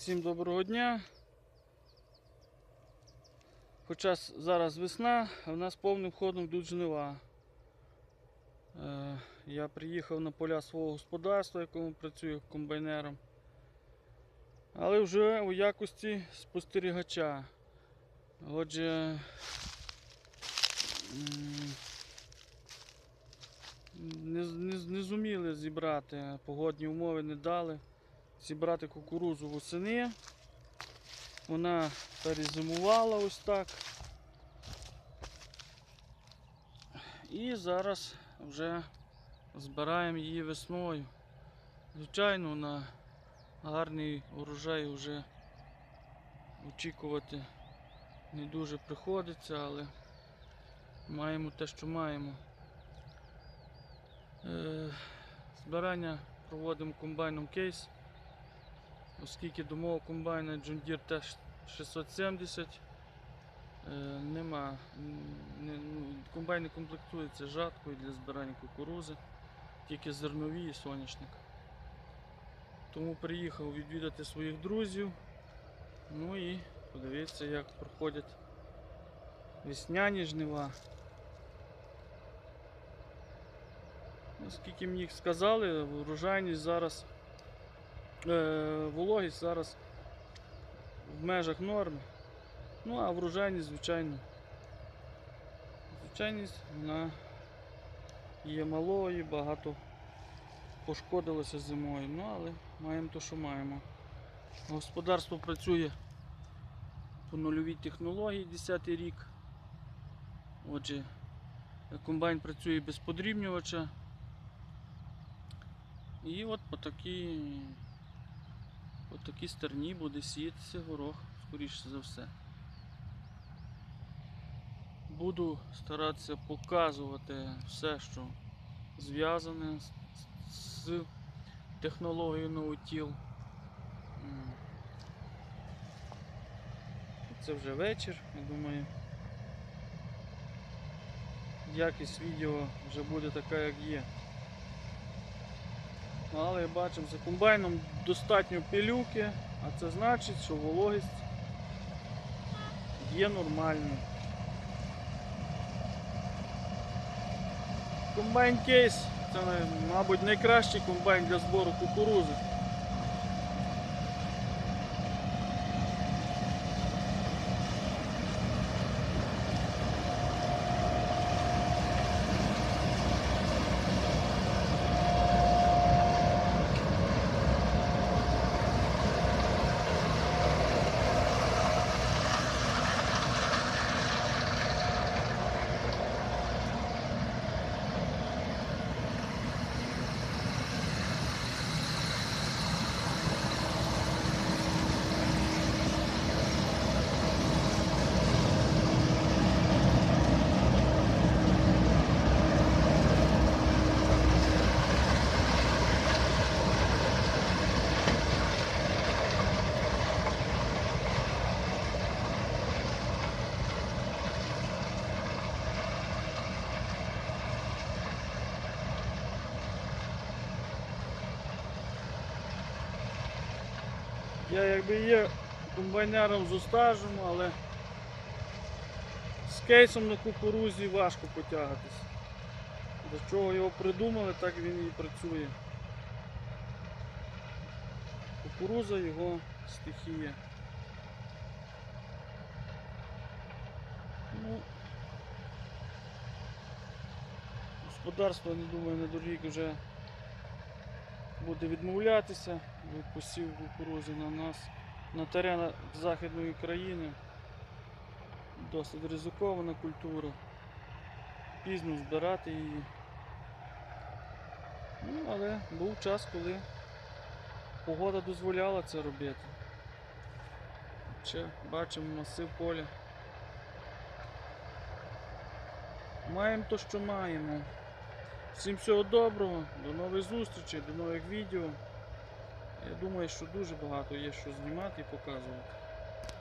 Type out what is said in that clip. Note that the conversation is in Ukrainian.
Всім доброго дня. Хоча зараз весна, а в нас повним ходом йдуть жнива. Е, Я приїхав на поля свого господарства, якому працюю комбайнером. Але вже у якості спостерігача. Отже, не, не, не зуміли зібрати, погодні умови не дали зібрати кукурузу восени. Вона перезимувала ось так. І зараз вже збираємо її весною. Звичайно, на гарний урожай вже очікувати не дуже приходиться, але маємо те, що маємо. Е, Збирання проводимо комбайном кейс. Оскільки до мого комбайна John Deere теж 670 е, нема. Не, ну, комбайн не комплектується жаткою для збирання кукурузи, тільки зернові і соняшник. Тому приїхав відвідати своїх друзів. Ну і подивитися, як проходять весняні жнива. Наскільки мені сказали, урожайність зараз вологість зараз в межах норми. Ну, а врожайність, звичайно. Звичайність вона є малою, багато пошкодилося зимою. Ну, але маємо те, що маємо. Господарство працює по нульовій технології 10 рік. Отже, комбайн працює без подрібнювача. І от по такій От такій стерні буде сіятися горох, скоріше за все. Буду старатися показувати все, що зв'язане з, технологією ноутіл. Це вже вечір, я думаю. Якість відео вже буде така, як є. Але бачимо, за комбайном достатньо пилюки, а це значить, що вологість є нормальною. Комбайн кейс це, мабуть, найкращий комбайн для збору кукурузи. Я якби є комбайнером з стажем, але з кейсом на кукурузі важко потягатись. До чого його придумали, так він і працює. Кукуруза його стихія. Ну, господарство, не думаю, недорік вже буде відмовлятися від посів кукурузи на нас на теренах Західної країни. Досить ризикована культура. Пізно збирати її. Ну, але був час, коли погода дозволяла це робити. Ще бачимо масив поля. Маємо то, що маємо. Всім всього доброго, до нових зустрічей, до нових відео. Я думаю, що дуже багато є що знімати і показувати.